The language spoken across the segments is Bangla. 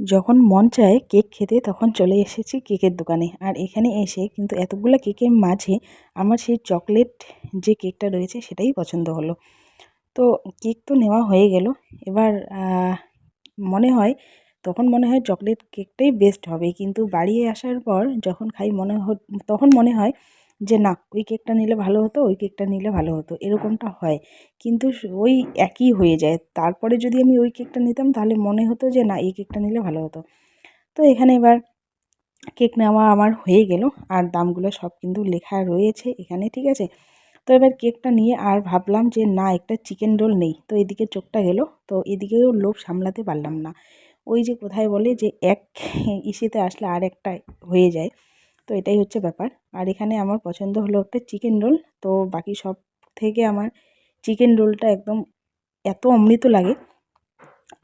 যখন মন চায় কেক খেতে, তখন চলে এসেছি কেকের দোকানে। আর এখানে এসে কিন্তু এতগুলো কেকের মাঝে আমার সেই চকলেট যে কেকটা রয়েছে, সেটাই পছন্দ হলো। তো কেক তো নেওয়া হয়ে গেল। এবার মনে হয়, তখন মনে হয় চকলেট কেকটাই বেস্ট হবে। কিন্তু বাড়ি আসার পর যখন খাই মনে তখন মনে হয় যে, না, ওই কেকটা নিলে ভালো হতো, ওই কেকটা নিলে ভালো হতো। এরকমটা হয়। কিন্তু ওই একই হয়ে যায়। তারপরে যদি আমি ওই কেকটা নিতাম, তাহলে মনে হতো যে, না, এই কেকটা নিলে ভালো হতো। তো এখানে এবার কেক নেওয়া আমার হয়ে গেল। আর দামগুলো সব কিন্তু লেখা রয়েছে এখানে, ঠিক আছে? তো এবার কেকটা নিয়ে আর ভাবলাম যে, না, একটা চিকেন রোল নেই। তো এদিকে চোখটা গেল। তো এদিকেও লোভ সামলাতে পারলাম না। ওই যে, কোথায় বলে যে, এক ইসেতে আসলে আর একটা হয়ে যায়। তো এটাই হচ্ছে ব্যাপার। আর এখানে আমার পছন্দ হলো একটা চিকেন রোল তো বাকি সব থেকে আমার চিকেন রোলটা একদম এত অমৃত লাগে।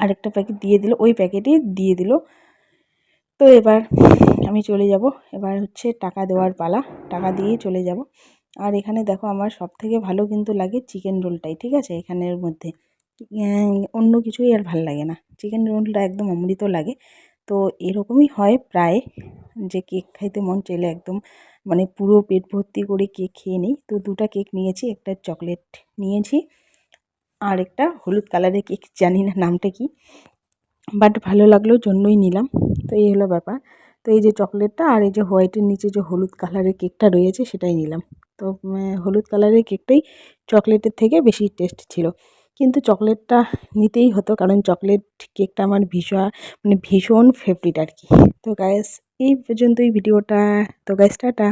আরেকটা প্যাকেট দিয়ে দিল, ওই প্যাকেটই দিয়ে দিল। তো এবার আমি চলে যাব, এবার হচ্ছে টাকা দেওয়ার পালা, টাকা দিয়েই চলে যাব। আর এখানে দেখো আমার সব থেকে ভালো কিন্তু লাগে চিকেন রোলটাই ঠিক আছে? এখানের মধ্যে। অন্য কিছুই আর ভালো লাগে না। চিকেন রোলটা একদম অমৃত লাগে। তো এরকমই হয় প্রায়। যে কেক খাইতে মন চাইলে একদম মানে পুরো পেট ভর্তি করে কেক খেয়ে নিই। তো দুটা কেক নিয়েছি, একটা চকলেট নিয়েছি আর একটা হলুদ কালারের কেক, জানি না নামটা কি। বাট ভালো লাগল, জন্যই নিলাম। তো এই হলো ব্যাপার। তো এই যে চকলেটটা আর এই যে হোয়াইটের নিচে যে হলুদ কালারের কেকটা রয়েছে সেটাই নিলাম। তো হলুদ কালারের কেকটাই চকলেটের থেকে বেশি টেস্ট ছিল। কিন্তু চকলেটটা নিতেই হতো, কারণ চকলেট কেকটা আমার ভীষণ মানে ভীষণ ফেভারিট আর কি। তো গ্যাস এই পর্যন্তই ভিডিওটা। তো গ্যাস টাটা।